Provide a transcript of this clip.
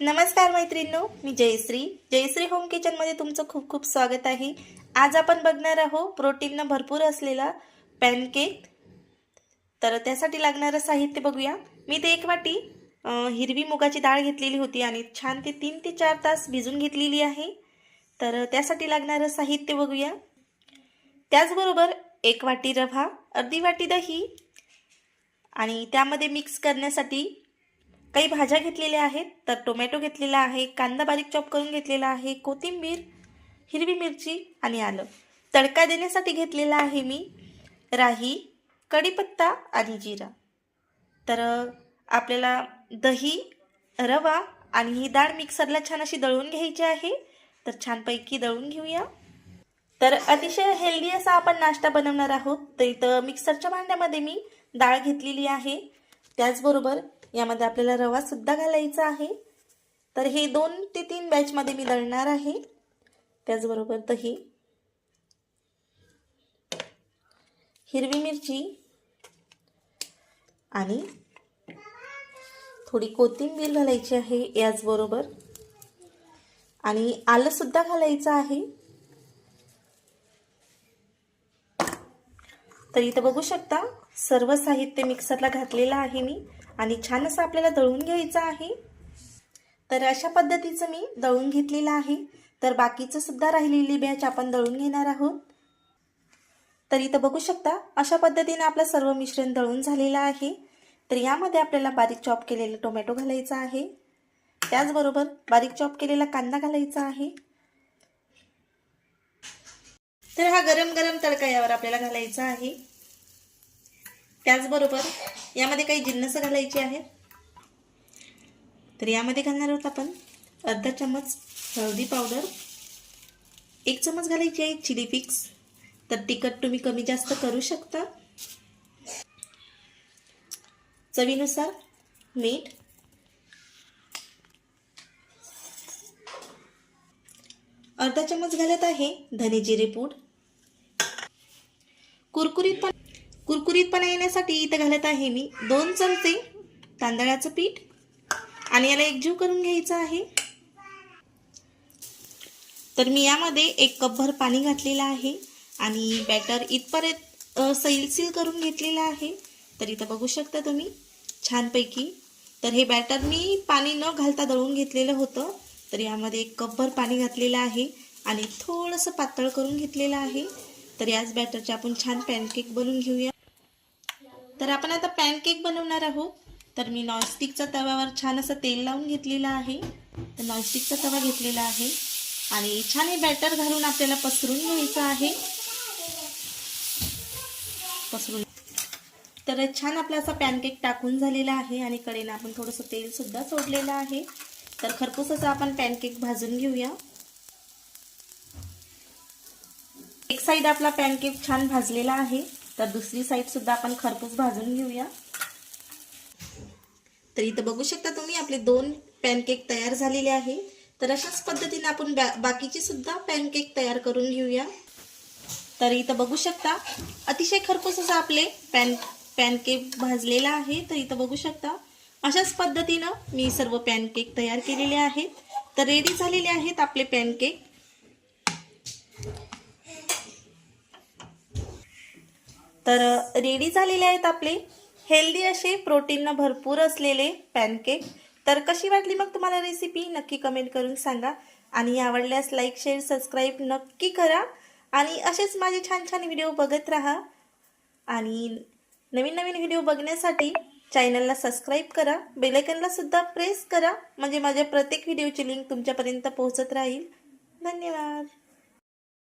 नमस्कार मैत्रिणींनो मी जयश्री. जयश्री होम किचनमध्ये तुमचं खूप खूप स्वागत आहे. आज आपण बघणार आहोत प्रोटीननं भरपूर असलेला पॅनकेक. तर त्यासाठी लागणारं साहित्य बघूया. मी ते एक वाटी हिरवी मुगाची डाळ घेतलेली होती आणि छान ते तीन ते चार तास भिजून घेतलेली आहे. तर त्यासाठी लागणारं साहित्य बघूया. त्याचबरोबर एक वाटी रवा अर्धी वाटी दही आणि त्यामध्ये मिक्स करण्यासाठी काही भाज्या घेतलेल्या आहेत तर टोमॅटो घेतलेला आहे कांदा बारीक चॉप करून घेतलेला आहे कोथिंबीर हिरवी मिरची आणि आलं. तडका देण्यासाठी घेतलेला आहे मी राही कढीपत्ता आणि जिरा. तर आपल्याला दही रवा आणि ही डाळ मिक्सरला छान अशी दळून घ्यायची आहे. तर छानपैकी दळून घेऊया. तर अतिशय हेल्दी असा आपण नाश्ता बनवणार आहोत. तर इथं मिक्सरच्या भांड्यामध्ये मी डाळ घेतलेली आहे. त्याचबरोबर यामध्ये आपल्याला रवा सुद्धा घालायचा आहे. तर हे दोन ते तीन बॅचमध्ये मी दळणार आहे. त्याचबरोबर दही हिरवी मिरची आणि थोडी कोथिंबीर घालायची आहे याचबरोबर. आणि आलंसुद्धा घालायचं आहे. तर इथं बघू शकता सर्व साहित्य मिक्सरला घातलेलं आहे मी. आणि छान असं आपल्याला दळून घ्यायचं आहे. तर अशा पद्धतीचं मी दळून घेतलेलं आहे. तर बाकीचं सुद्धा राहिलेली बॅच आपण दळून घेणार आहोत. तर इथं बघू शकता अशा पद्धतीने आपलं सर्व मिश्रण दळून झालेलं आहे. तर यामध्ये आपल्याला बारीक चॉप केलेलं टोमॅटो घालायचा आहे. त्याचबरोबर बारीक चॉप केलेला कांदा घालायचा आहे. तर हा गरम गरम तडका यावर आपल्याला घालायचा आहे. त्याचबरोबर यामध्ये काही जिन्नस घालायची आहेत. तर यामध्ये घालणार आहोत आपण अर्धा चम्मच हळदी पावडर एक चम्मच घालायची आहे चिली फिक्स तर तिखट तुम्ही कमी जास्त करू शकता. चवीनुसार मीठ अर्धा चम्मच घालत आहे धने जिरे पूड. कुरकुरीत पण कुरकुरीतपणा येण्यासाठी इथं घालत आहे मी दोन चमचे तांदळाचं पीठ. आणि याला एकजीव करून घ्यायचं आहे. तर मी यामध्ये एक कपभर पाणी घातलेलं आहे. आणि बॅटर इथपर्यंत सैलसील करून घेतलेलं आहे. तर इथं बघू शकता तुम्ही छानपैकी. तर हे बॅटर मी पाणी न घालता दळून घेतलेलं होतं. तर यामध्ये एक कपभर पाणी घातलेलं आहे. आणि थोडंसं पातळ करून घेतलेलं आहे. तर याच बॅटरचे आपण छान पॅनकेक बनवून घेऊया. तर आपण आता पॅनकेक बनवणार आहोत. तर मी नॉनस्टिकच्या तव्यावर छान असं तेल लावून घेतलेलं आहे. तर नॉनस्टिकचा तवा घेतलेला आहे. आणि छान हे बॅटर घालून आपल्याला पसरून घ्यायचं आहे. पसरून. तर छान आपला असा पॅनकेक टाकून झालेला आहे आणि कडेनं आपण थोडंसं तेलसुद्धा सोडलेलं आहे. तर खरपूस आपण पॅनकेक भाजून घेऊया. एक साईड आपला पॅनकेक छान भाजलेला आहे. तर दुसरी साईडसुद्धा आपण खरपूस भाजून घेऊया. तर इथं बघू शकता तुम्ही आपले दोन पॅनकेक तयार झालेले आहे. तर अशाच पद्धतीने आपण बाकीची सुद्धा पॅनकेक तयार करून घेऊया. तर इथं बघू शकता अतिशय खरपूस असं आपले पॅन पॅनकेक भाजलेला आहे. तर इथं बघू शकता अशाच पद्धतीनं मी सर्व पॅनकेक तयार केलेले आहेत. तर रेडी झालेले आहेत आपले पॅनकेक तर रेडी झालेले आहेत आपले. हेल्दी असे प्रोटीननं भरपूर असलेले पॅनकेक तर कशी वाटली मग तुम्हाला रेसिपी नक्की कमेंट करून सांगा. आणि आवडल्यास लाईक शेअर सबस्क्राईब नक्की करा. आणि असेच माझे छान छान व्हिडिओ बघत राहा. आणि नवीन नवीन व्हिडिओ बघण्यासाठी चॅनलला सबस्क्राईब करा. बेलायकनला सुद्धा प्रेस करा. म्हणजे माझ्या प्रत्येक व्हिडिओची लिंक तुमच्यापर्यंत पोहोचत राहील. धन्यवाद.